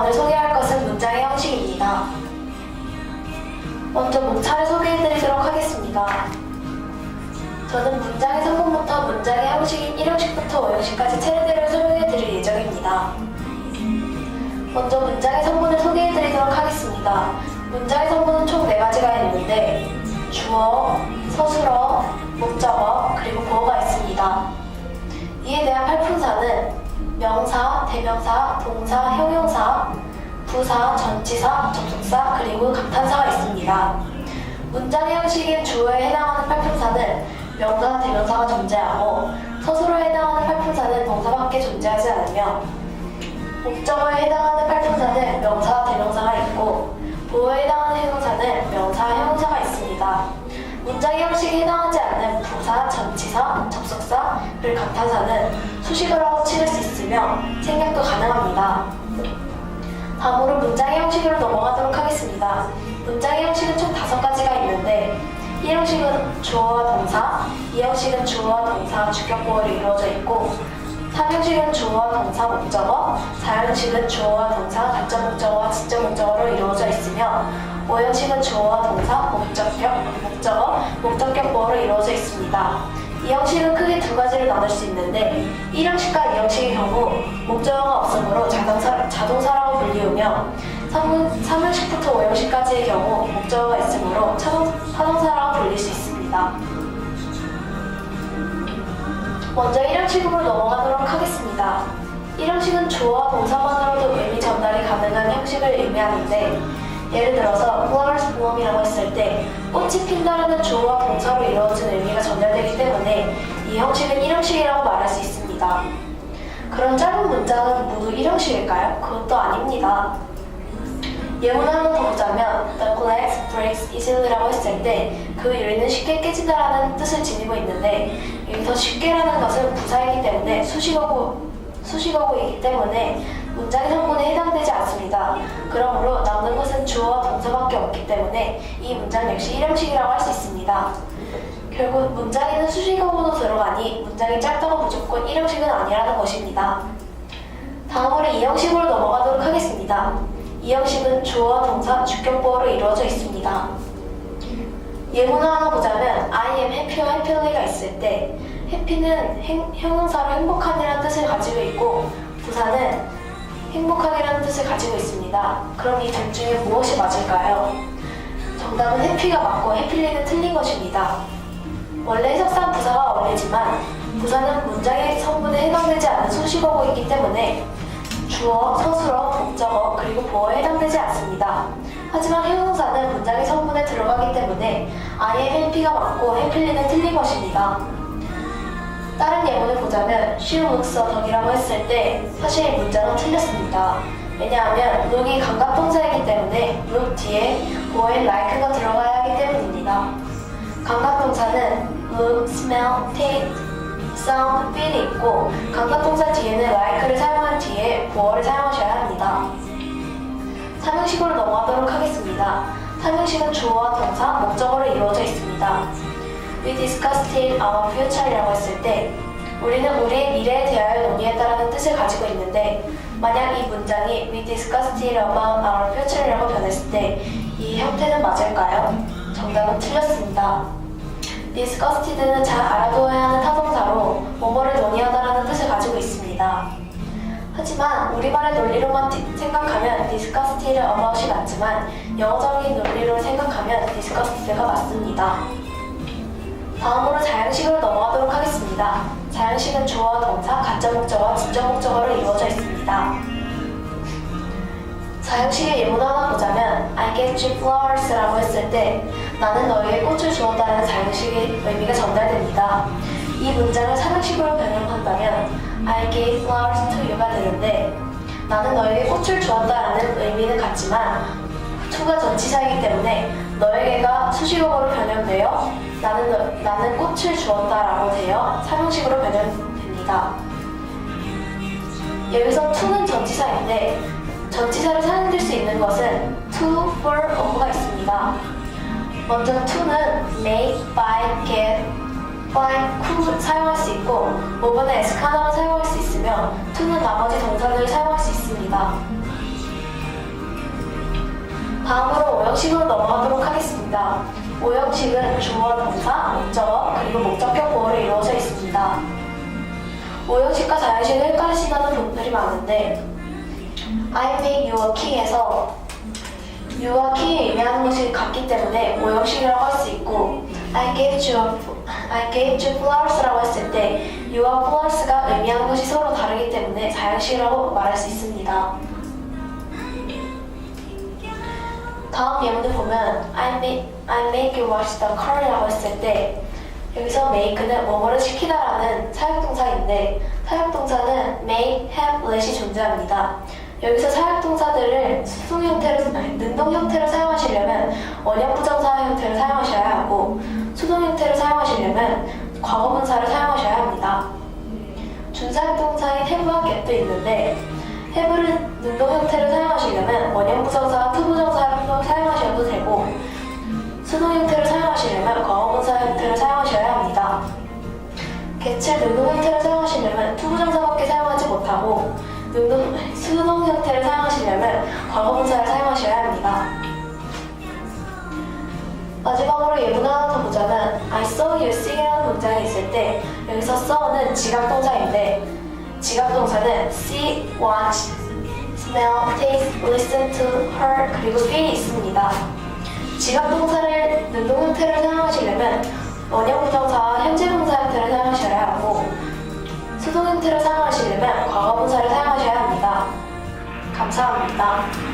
오늘 소개할 것은 문장의 형식입니다. 먼저 문차를 소개해드리도록 하겠습니다. 저는 문장의 성분부터 문장의 형식인 1형식부터 5형식까지 차례대로 설명해드릴 예정입니다. 먼저 문장의 성분을 소개해드리도록 하겠습니다. 문장의 성분은 총 4가지가 있는데 주어, 서술어, 목적어, 그리고 보어가 있습니다. 이에 대한 팔품사는 명사, 대명사, 동사, 형용사, 부사, 전치사, 접속사, 그리고 감탄사가 있습니다. 문장의 형식인 주어에 해당하는 팔품사는 명사, 대명사가 존재하고 서술어에 해당하는 팔품사는 동사밖에 존재하지 않으며 목적어에 해당하는 팔품사는 명사, 대명사가 있고 보어에 해당하는 형용사는 명사, 형용사가 있습니다. 문장의 형식에 해당하지 않는 부사, 전치사, 접속사, 그리고 감탄사는 수식어라고 치를 수 있으며 생략도 가능합니다. 다음으로 문장의 형식으로 넘어가도록 하겠습니다. 문장의 형식은 총 다섯 가지가 있는데 1형식은 주어와 동사, 2형식은 주어와 동사, 주격보어로 이루어져 있고 3형식은 주어와 동사, 목적어, 4형식은 주어와 동사, 가짜 목적어와 지적 목적어로 이루어져 있으며 5형식은 주어와 동사, 목적격, 목적어, 목적격보어로 이루어져 있습니다. 이 형식은 크게 두 가지로 나눌 수 있는데 1형식과 2형식의 경우 목적어가 없으므로 자동사, 자동사라고 불리우며 3, 3형식부터 5형식까지의 경우 목적어가 있으므로 차동, 타동사라고 불릴 수 있습니다. 먼저 1형식으로 넘어가도록 하겠습니다. 1형식은 주어와 동사만으로도 의미 전달이 가능한 형식을 의미하는데 예를 들어서 flowers bloom이라고 했을 때 꽃이 핀다라는 주어와 동사로 이루어진 의미가 전달되기 때문에 이 형식은 1형식이라고 말할 수 있습니다. 그런 짧은 문장은 모두 1형식일까요? 그것도 아닙니다. 예문을 하나 더 보자면 The glass breaks easily라고 했을 때 그 유리는 쉽게 깨진다라는 뜻을 지니고 있는데 여기서 쉽게라는 것은 부사이기 때문에 수식어고 수식어고이기 때문에 문장의 성분에 해당되지 않습니다. 그러므로 때문에 이 문장 역시 1형식이라고 할 수 있습니다. 결국 문장에는 수식어고도 들어가니 문장이 짧다고 무조건 1형식은 아니라는 것입니다. 다음으로 2형식으로 넘어가도록 하겠습니다. 이 형식은 주어, 동사, 주격보어로 이루어져 있습니다. 예문을 하나 보자면 I am happy와 happy가 있을 때 happy는 행- 형용사로 행복한이라는 뜻을 가지고 있고 부사는 행복하게라는 뜻을 가지고 있습니다. 그럼 이 둘 중에 무엇이 맞을까요? 정답은 해피가 맞고 해필리는 틀린 것입니다. 원래 해석상 부사가 어울리지만 부사는 문장의 성분에 해당되지 않는 수식어고이기 때문에 주어, 서술어, 목적어, 그리고 보어에 해당되지 않습니다. 하지만 형용사는 문장의 성분에 들어가기 때문에 아예 해피가 맞고 해필리는 틀린 것입니다. 다른 예문을 보자면 looks so 덕이라고 했을 때 사실 이 문장은 틀렸습니다. 왜냐하면 look이 감각동사이기 때문에 look 뒤에 보어에 like가 들어가야 하기 때문입니다. 감각동사는 look, smell, taste, sound, feel이 있고 감각동사 뒤에는 like를 사용한 뒤에 보어를 사용하셔야 합니다. 삼형식으로 넘어가도록 하겠습니다. 삼형식은 주어와 동사, 목적어로 이루어져 있습니다. We discussed it our future이라고 했을 때 우리는 우리의 미래에 대하여 논의했다라는 뜻을 가지고 있는데 만약 이 문장이 We discussed it about our future이라고 변했을 때 이 형태는 맞을까요? 정답은 틀렸습니다. discussed는 잘 알아두어야 하는 타동사로 뭐뭐를 논의하다라는 뜻을 가지고 있습니다. 하지만 우리말의 논리로만 디- 생각하면 discussed를 about이 맞지만 영어적인 논리로 생각하면 discussed가 맞습니다. 다음으로 자양식으로 넘어가도록 하겠습니다. 자양식은 주어, 동사, 가짜 자양식의 예문을 하나 보자면 I get you flowers라고 했을 때 나는 너에게 꽃을 주었다는 자양식의 의미가 전달됩니다. 이 문장을 삼형식으로 변형한다면 I gave flowers to you가 되는데 나는 너에게 꽃을 주었다라는 의미는 같지만 to가 전치사이기 때문에 너에게가 수식어로 변형되어 나는 너- 나는 꽃을 주었다라고 되어 삼형식으로 변형됩니다. 여기서 to는 전치사인데 전치사를 사용될 수 있는 것은 to, for, of가 있습니다. 먼저 to는 make, buy, get, fly, could 사용할 수 있고 of는 에스카나만 사용할 수 있으며 to는 나머지 동사들을 사용할 수 있습니다. 다음으로 오형식으로 넘어가도록 하겠습니다. 오형식은 주어, 동사, 목적어, 그리고 목적격 보호로 이루어져 있습니다. 오형식과 자형식을 헷갈리시는 분들이 많은데 I make you a king에서 you와 king이 의미하는 것이 같기 때문에 오형식이라고 할 수 있고 I gave you I gave you flowers라고 했을 때 you와 flowers가 의미하는 것이 서로 다르기 때문에 자형식이라고 말할 수 있습니다. 다음 예문을 보면 I make, I make you wash the car이라고 했을 때 여기서 make는 뭐뭐를 시키다라는 사역동사인데 사역동사는 make, have, let이 존재합니다. 여기서 사역동사들을 수동 형태로, 아니, 능동 형태로 사용하시려면 원형 부정사 형태를 사용하셔야 하고 수동 형태를 사용하시려면 과거분사를 사용하셔야 합니다. 준사역동사인 have와 get도 있는데 have를 능동 형태로 사용하시려면 원형 부정사와 투부정사로 사용하셔도 되고 수동 형태를 사용하시려면 과거분사 형태를 사용하셔야 합니다. 개체 능동 형태를 사용하시려면 투부정사밖에 사용하지 못하고 능동, 수동 형태를 사용하시려면 과거분사를 사용하셔야 합니다. 마지막으로 예문 하나 더 보자면 I saw you sing이라는 문장이 있을 때 여기서 saw는 지각동사인데 지각동사는 see, watch, smell, taste, listen to, hear 그리고 feel이 있습니다. 지각동사를 능동 형태를 감사합니다.